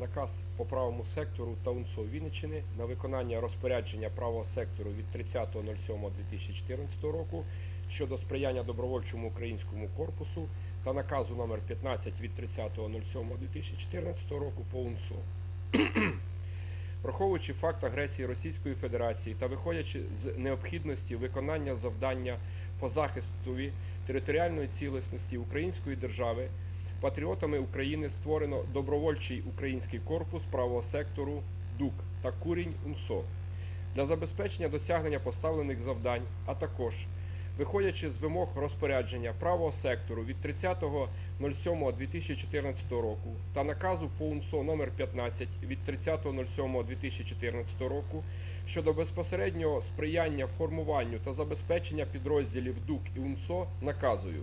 наказ по правому сектору та УНСО Вінниччини на виконання розпорядження правого сектору від 30.07.2014 року щодо сприяння добровольчому українському корпусу та наказу номер 15 від 30.07.2014 року по УНСО. Враховуючи факт агресії Російської Федерації та виходячи з необхідності виконання завдання по захистові територіальної цілісності Української держави, патріотами України створено добровольчий український корпус правого сектору ДУК та Курінь УНСО для забезпечення досягнення поставлених завдань, а також виходячи з вимог розпорядження правого сектору від 30.07.2014 року та наказу по УНСО номер 15 від 30.07.2014 року щодо безпосереднього сприяння формуванню та забезпечення підрозділів ДУК і УНСО наказую.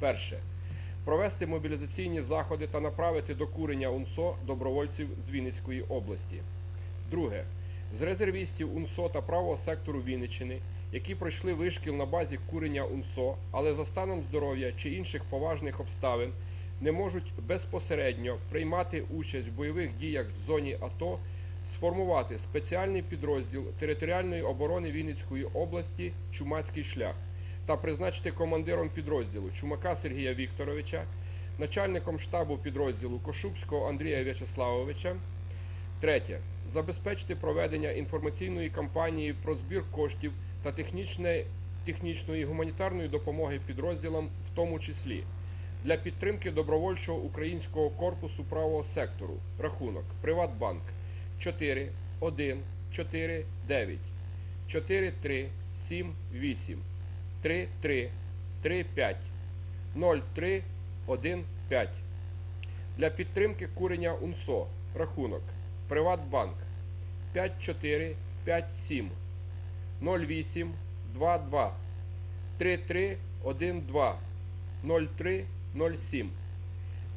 Перше. Провести мобілізаційні заходи та направити до курення УНСО добровольців з Вінницької області. Друге. З резервістів УНСО та правого сектору Вінниччини, які пройшли вишкіл на базі курення УНСО, але за станом здоров'я чи інших поважних обставин не можуть безпосередньо приймати участь в бойових діях в зоні АТО, сформувати спеціальний підрозділ територіальної оборони Вінницької області Чумацький шлях та призначити командиром підрозділу Чумака Сергія Вікторовича, начальником штабу підрозділу Кошубського Андрія В'ячеславовича. Третє. Забезпечити проведення інформаційної кампанії про збір коштів та технічне, технічної гуманітарної допомоги підрозділам, в тому числі для підтримки добровольчого українського корпусу правого сектору. Рахунок. Приватбанк. 4 1 4 9 4 3 7 8 3 3 3 5 0 3 1 5 для підтримки курення УНСО. Рахунок. Приватбанк. 54 57 08 22 33 12 03 07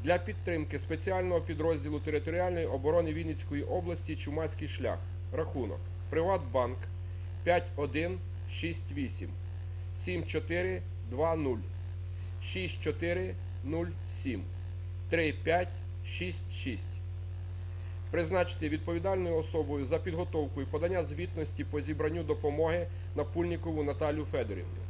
для підтримки спеціального підрозділу територіальної оборони Вінницької області Чумацький шлях. Рахунок. Приватбанк. 5168 7420 6407 3566 Призначити відповідальною особою за підготовку і подання звітності по зібранню допомоги Напульнікову Наталю Федорівну.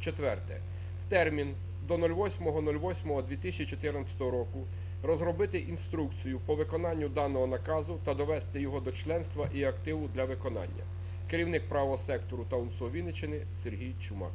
Четверте. В термін до 08.08.2014 року розробити інструкцію по виконанню даного наказу та довести його до членства і активу для виконання. Керівник правого сектору та УНСО Вінниччини Сергій Чумак.